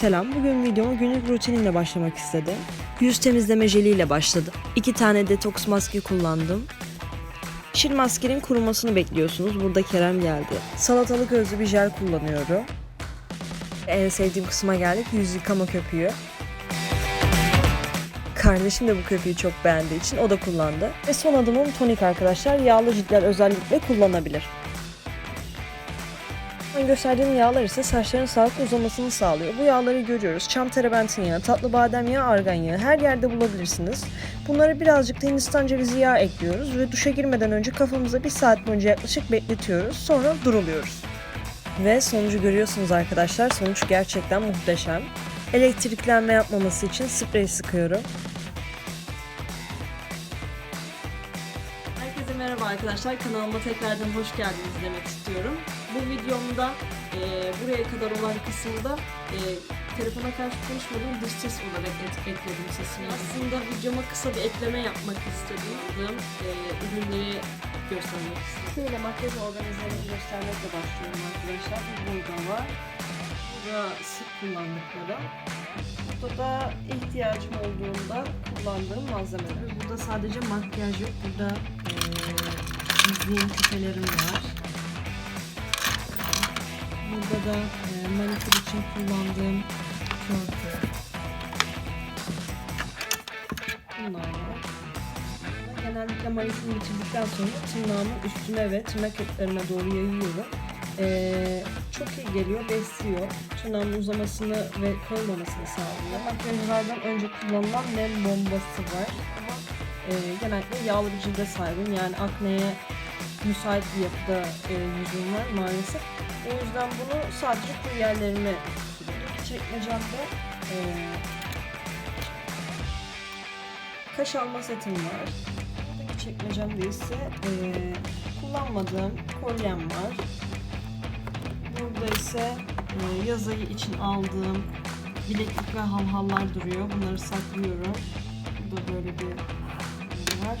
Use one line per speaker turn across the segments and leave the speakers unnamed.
Selam. Bugün videoma günlük rutinimle başlamak istedim. Yüz temizleme jeliyle başladım. İki tane detoks maske kullandım. Şil maskenin kurumasını bekliyorsunuz. Burada Kerem geldi. Salatalık özlü bir jel kullanıyorum. En sevdiğim kısma geldik. Yüz yıkama köpüğü. Kardeşim de bu köpüğü çok beğendiği için o da kullandı. Ve son adımım tonik arkadaşlar. Yağlı ciltler özellikle kullanabilir. Ben gösterdiğim yağlar ise saçların sağlıklı uzamasını sağlıyor. Bu yağları görüyoruz. Çam terebentin yağı, tatlı badem yağı, argan yağı her yerde bulabilirsiniz. Bunları birazcık da Hindistan cevizi yağı ekliyoruz ve duşa girmeden önce kafamıza bir saat boyunca yaklaşık bekletiyoruz. Sonra duruluyoruz. Ve sonucu görüyorsunuz arkadaşlar. Sonuç gerçekten muhteşem. Elektriklenme yapmaması için sprey sıkıyorum.
Arkadaşlar. Kanalıma tekrardan hoş geldiniz demek istiyorum. Bu videomda e, buraya kadar olan kısımda e, telefona karşı konuşmadığım dış ses olarak et- ekledim sesini. Aslında videoma kısa bir ekleme yapmak istedim. E, ürünleri göstermek istedim. Şöyle makyaj organizelerini göstermekle başlıyorum arkadaşlar. Bu burada var. Burada sık kullandıkları. Burada da ihtiyacım olduğunda kullandığım malzemeler. Burada sadece makyaj yok. Burada çizdiğim küpelerim var. Burada da eee manikür için kullandığım törpü. Bunlar var. Genellikle manikürü bitirdikten sonra tırnağımı üstüne ve tırnak etlerine doğru yayıyorum. Ee, çok iyi geliyor, besliyor. Tırnağın uzamasını ve kırılmamasını sağlıyor. Makyajlardan önce kullanılan nem bombası var. E, genellikle yağlı bir cilde sahibim. Yani akneye müsait bir yapıda e, yüzüm var maalesef. O yüzden bunu sadece kuru yerlerime sürüyorum. Çekmecemde e, kaş alma setim var. Buradaki çekmecemde ise e, kullanmadığım kolyem var. Burada ise e, yaz ayı için aldığım bileklik ve halhallar duruyor. Bunları saklıyorum. Burada böyle bir var.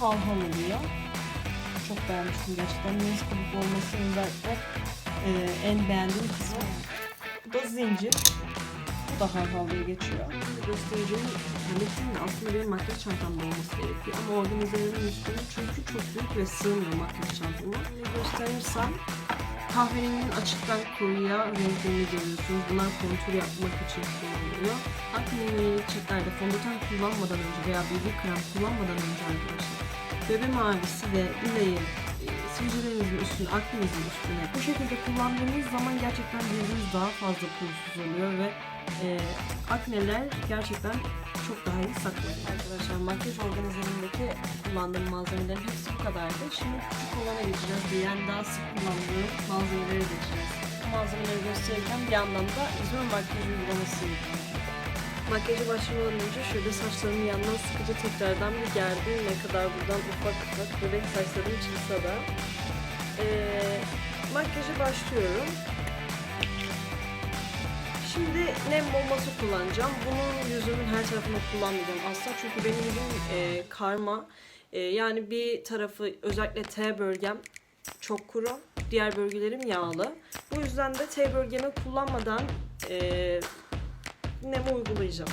Bu halhal oluyor. Çok beğenmiştim gerçekten. Deniz kabuk olması özellikle e, en beğendiğim kısmı. Bu da zincir. Bu da halhal diye geçiyor. Şimdi göstereceğim paletin aslında benim makyaj çantamda olması gerekiyor. Ama organizelerin üstüne çünkü çok büyük ve sığmıyor makyaj çantama. Şimdi gösterirsem kahverenginin açıktan koyuya renklerini görüyorsunuz. Bunlar kontür yapmak için kullanılıyor. Yönelik ciltlerde fondöten kullanmadan önce veya BB krem kullanmadan önce arkadaşlar bebe mavisi ve ileyi e, sivilcelerinizin üstüne, aknenizin üstüne bu şekilde kullandığınız zaman gerçekten cildiniz daha fazla pürüzsüz oluyor ve e, akneler gerçekten çok daha iyi saklanıyor. Arkadaşlar makyaj organizerimdeki kullandığım malzemelerin hepsi bu kadardı. Şimdi küçük olana geçeceğiz yani daha sık kullandığım malzemelere geçeceğiz. Bu malzemeleri gösterirken bir yandan da yüzüme makyaj uygulaması. Makyaja başlamadan önce şöyle saçlarımı yandan sıkıca tekrardan bir gerdim. Ne kadar buradan ufak ufak bebek saçlarım çıksa da. Ee, makyaja başlıyorum. Şimdi nem bombası kullanacağım. Bunun yüzümün her tarafına kullanmayacağım aslında. Çünkü benim yüzüm e, karma. E, yani bir tarafı özellikle T bölgem çok kuru. Diğer bölgelerim yağlı. Bu yüzden de T bölgemi kullanmadan e, nem uygulayacağım.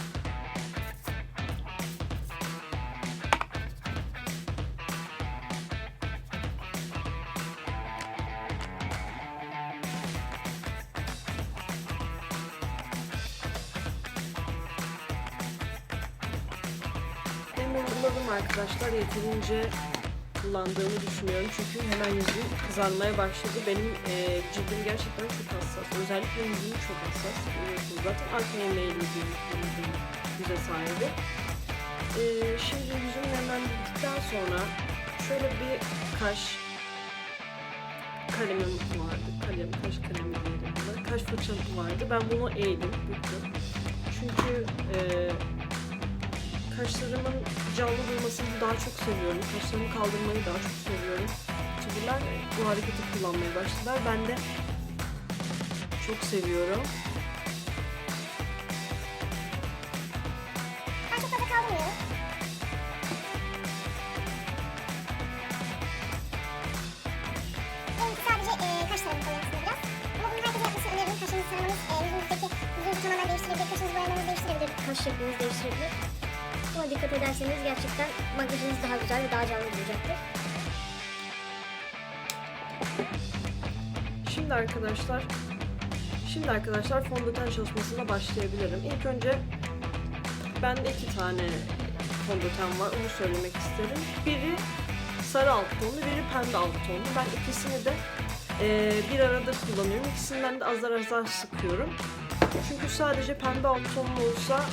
Arkadaşlar. Yeterince kullandığımı düşünüyorum. Çünkü hemen yüzüm kızarmaya başladı. Benim e, cildim gerçekten çok hassas. Özellikle yüzüm çok hassas. Biliyorsunuz zaten meyilli bir yüzüm, yüze sahibi. E, şimdi yüzüm nemlendirdikten sonra şöyle bir kaş kalemim vardı. Kalem, kaş diyelim buna. Kaş fırçam vardı. Ben bunu eğdim, büktüm. Çünkü e, kaşlarımın canlı durmasını daha çok seviyorum. Kaşlarımı kaldırmayı daha çok seviyorum. Çocuklar bu hareketi kullanmaya başladılar. Ben de çok seviyorum.
Ben çok fazla kaldırmıyorum. Benimki sadece e, taramanız e, yüzünüzdeki yüzünüzü tamamen değiştirebilir, kaşınızı boyamanızı değiştirebilir, kaş şeklinizi değiştirebilir. Buna dikkat ederseniz gerçekten makyajınız daha güzel ve daha canlı duracaktır.
Şimdi arkadaşlar Şimdi arkadaşlar fondöten çalışmasına başlayabilirim. İlk önce bende iki tane fondöten var. Onu söylemek isterim. Biri sarı alt tonlu, biri pembe alt tonlu. Ben ikisini de eee, bir arada kullanıyorum. İkisinden de azar azar sıkıyorum. Çünkü sadece pembe alt tonlu olsa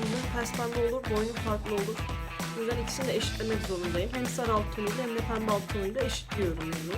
yüzüm pes pembe olur, boynum farklı olur. O yüzden ikisini de eşitlemek zorundayım. Hem sarı alt tonuyla hem de pembe alt tonuyla eşitliyorum yüzümü.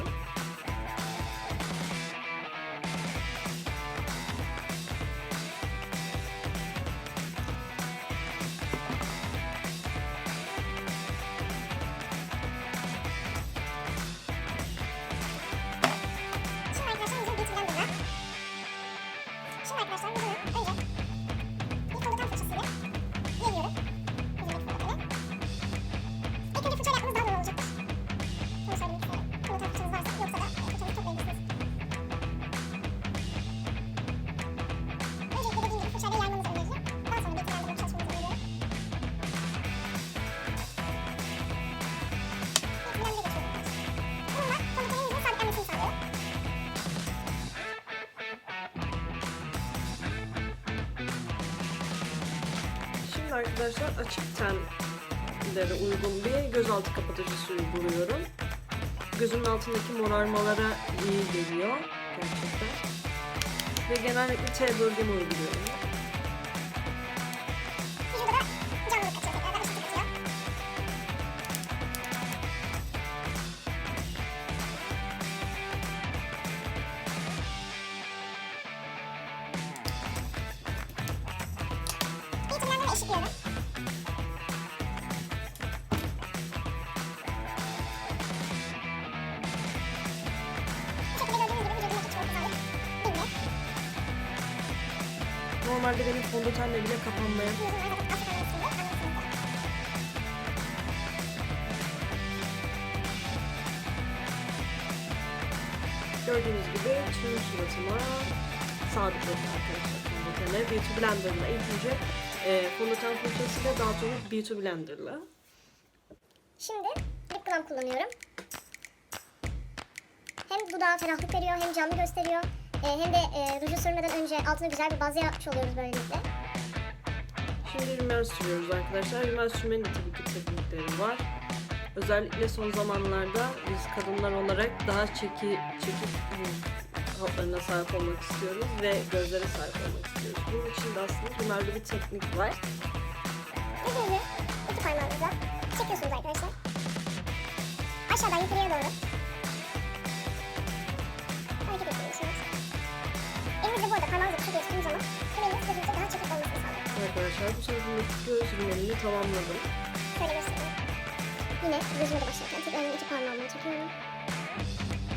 Arkadaşlar
açık tenlere uygun bir gözaltı kapatıcısı uyguluyorum. Gözümün altındaki morarmalara iyi geliyor gerçekten. Ve genellikle T bölgeme uyguluyorum. Normalde benim fondötenle bile kapanmayan gördüğünüz gibi tüm suratıma sabitledim arkadaşlar fondöteni. Beauty Blender'la ilk önce e, fondöten fırçasıyla daha sonra Beauty Blender'la.
Şimdi lip balm kullanıyorum. Hem dudağa ferahlık veriyor hem canlı gösteriyor. Ee, hem de e, ruju sürmeden önce altına güzel bir baz yapmış oluyoruz böylelikle.
Şimdi rimel sürüyoruz arkadaşlar. Rimel sürmenin de tabii ki teknikleri var. Özellikle son zamanlarda biz kadınlar olarak daha çeki, çekik hatlarına sahip olmak istiyoruz ve gözlere sahip olmak istiyoruz. Bunun için de aslında rimelde bir teknik var.
Yüzünüzü iki parmağınızla çekiyorsunuz arkadaşlar. Aşağıdan yukarıya doğru.
Arkadaşlar bu sırasındaki göz rimelini tamamladım.
Şöyle göstereyim. Yine gözüme de başlarken tekrar iki parmağımla çekiyorum.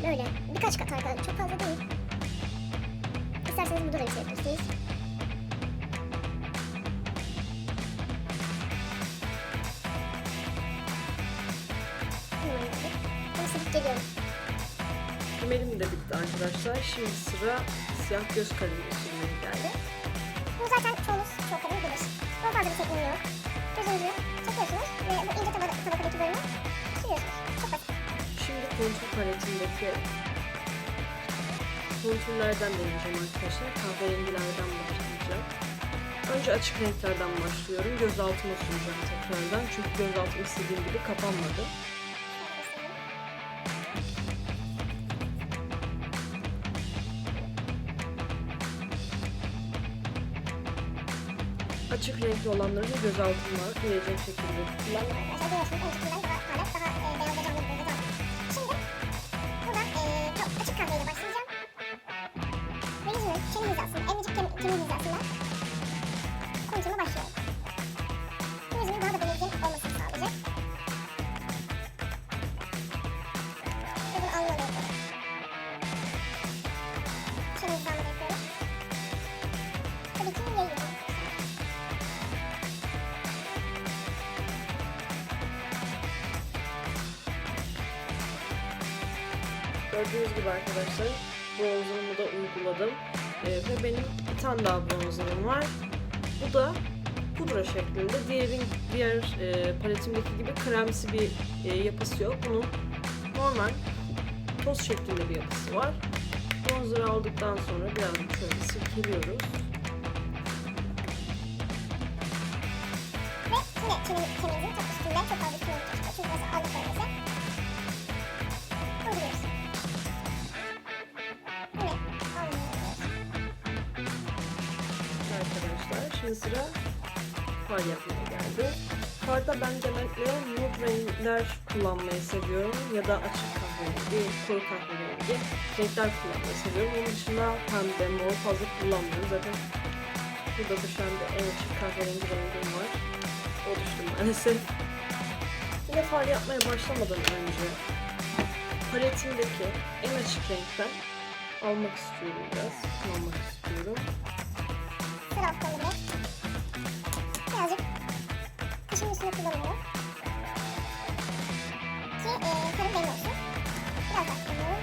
Böyle birkaç kat arkadaşlar çok fazla değil. İsterseniz burada da bitirebilirsiniz. Hemen böyle. Bunu silip geliyorum.
Rimelim de bitti arkadaşlar. Şimdi sıra siyah göz kalemi sürmeye geldi.
Fazla bir tekniği yok. Gözünüzü çekiyorsunuz ve bu ince tabaka, tabakadaki bölümü sürüyorsunuz. Çok basit.
Şimdi kontur paletindeki kontürlerden deneyeceğim arkadaşlar. Kahverengilerden başlayacağım. Önce açık renklerden başlıyorum. Göz altıma süreceğim tekrardan. Çünkü göz altım istediğim gibi kapanmadı. Açık renkli olanları da göz altıma gelecek şekilde Gördüğünüz gibi arkadaşlar bronzerumu da uyguladım. Ee, ve benim bir tane daha bronzerim var. Bu da pudra şeklinde. Diğerin diğer e, paletimdeki gibi kremsi bir e, yapısı yok. Bunun normal toz şeklinde bir yapısı var. Bronzer aldıktan sonra birazcık şöyle sirkeliyoruz.
Ve yine kemin, keminizin çok üstünde çok fazla üstünde tutuştu. Çünkü
sıra far yapmaya geldi. Farda ben genellikle nude renkler kullanmayı seviyorum ya da açık kahverengi, koyu kahverengi renkler kullanmayı seviyorum. Onun dışında pembe, mor fazla kullanmıyorum. Zaten burada düşen de en açık kahverengi rengim var. O düştü maalesef. Yine far yapmaya başlamadan önce paletimdeki en açık renkten almak istiyorum biraz. Kullanmak istiyorum.
Sıra kaşın üstüne kullanıyorum. Ki e, sarı belli olsun. Biraz daha kullanıyorum.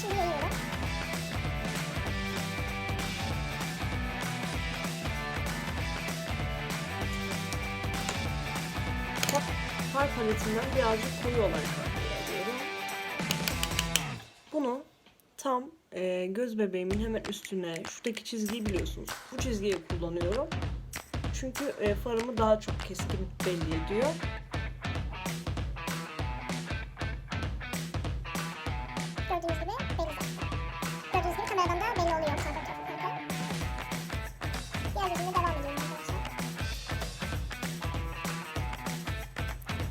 Şimdi yayıyorum.
far birazcık koyu olarak tam e, göz bebeğimin hemen üstüne, şuradaki çizgiyi biliyorsunuz. Bu çizgiyi kullanıyorum. Çünkü e, farımı daha çok keskin belli ediyor.
Gördüğünüz gibi belli zaten. Gördüğünüz gibi kameradan da belli oluyor tarafı kanka. Diğer yüzüne devam ediyorum arkadaşlar.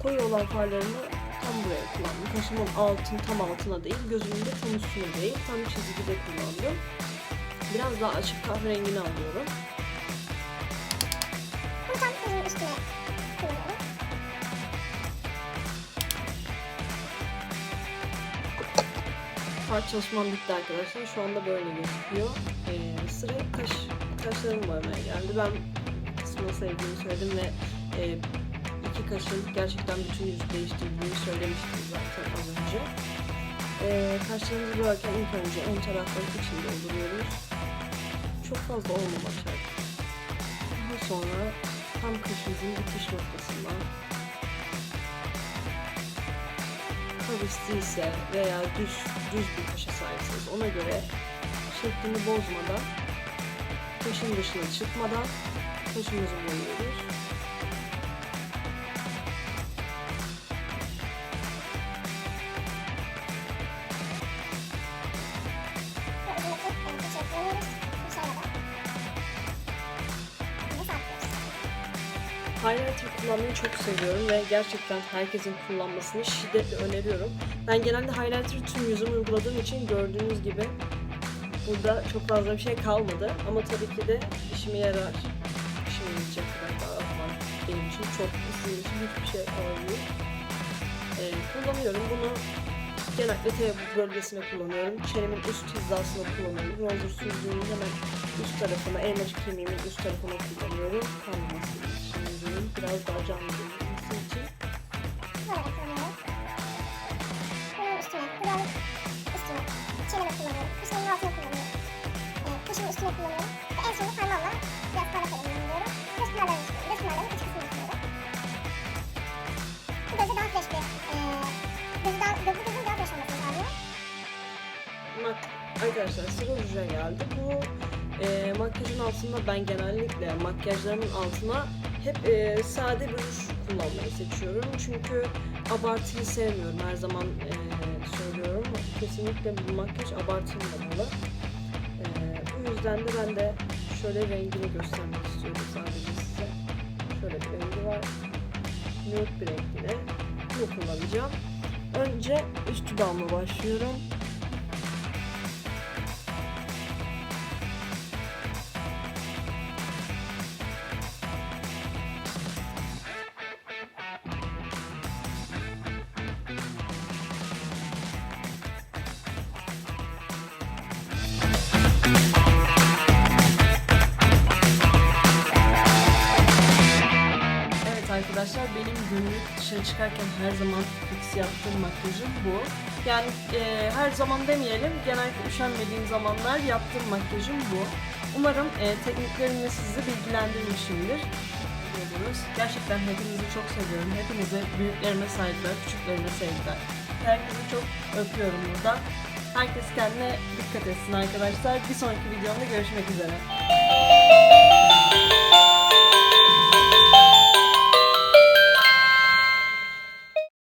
Koyu olan farlarımı tam buraya kullandım. Kaşımın altın tam altına değil, gözümün de tam üstüne değil, tam çizgide kullandım. Biraz daha açık kahverengini alıyorum.
Bunu tam gözümün üstüne kullanıyorum.
Far çalışmam bitti arkadaşlar. Şu anda böyle gözüküyor. Ee, sıra kaş, kaşlarımı boyamaya geldi. Ben kısmını sevdiğimi söyledim ve e, iki kaşın gerçekten bütün yüzü değiştirdiğini söylemiştim zaten az önce. Ee, kaşlarımızı boyarken ilk önce ön tarafları için dolduruyoruz. Çok fazla olmamak şart. Daha sonra tam kaşımızın bitiş noktasından kavisli veya düz düz bir kaşa sahipseniz ona göre şeklini bozmadan kaşın dışına çıkmadan kaşımızı boyuyoruz. Highlighter kullanmayı çok seviyorum ve gerçekten herkesin kullanmasını şiddetle öneriyorum. Ben genelde highlighter'ı tüm yüzüme uyguladığım için gördüğünüz gibi burada çok fazla bir şey kalmadı. Ama tabii ki de işime yarar. İşime yarayacak kadar daha var benim için. Çok sizin için hiçbir şey olmuyor. Ee, kullanıyorum bunu genellikle T bölgesine kullanıyorum. Çenemin üst hizasına kullanıyorum. Bronzer sürdüğümün hemen üst tarafına, elmacık kemiğimin üst tarafına kullanıyorum. Yüzümün biraz daha canlı görünmesi için.
Böyle kullanıyorum. Bunun üstüne, dudağın üstüne, çeneme kullanıyorum. Kaşımın altına kullanıyorum. Ee, kaşımın üstüne kullanıyorum. Ve en sonunda parmağımla biraz parlak uyguluyorum. Göz pınarlarını çıkıyorum. Göz pınarlarının iç kısmını gözü daha fresh bir, ee, gözü daha, bu gözün daha fresh olmasını sağlıyor.
Mak Arkadaşlar sıra ruja geldi. Bu e, makyajın altında ben genellikle makyajlarımın altına hep e, sade bir ruj kullanmayı seçiyorum. Çünkü abartıyı sevmiyorum. Her zaman e, söylüyorum. Kesinlikle bu makyaj abartılmamalı. E, bu yüzden de ben de şöyle rengini göstermek istiyorum sadece size. Şöyle bir rengi var. Nude bir rengine. Bunu kullanacağım. Önce üst dudağıma başlıyorum. Dışarı çıkarken her zaman fix yaptığım makyajım bu. Yani e, her zaman demeyelim, genellikle üşenmediğim zamanlar yaptığım makyajım bu. Umarım e, tekniklerimle sizi bilgilendirmişimdir. Gerçekten hepinizi çok seviyorum. Hepinize büyüklerime saygılar, küçüklerime sevgiler. Herkesi çok öpüyorum burada. Herkes kendine dikkat etsin arkadaşlar. Bir sonraki videomda görüşmek üzere.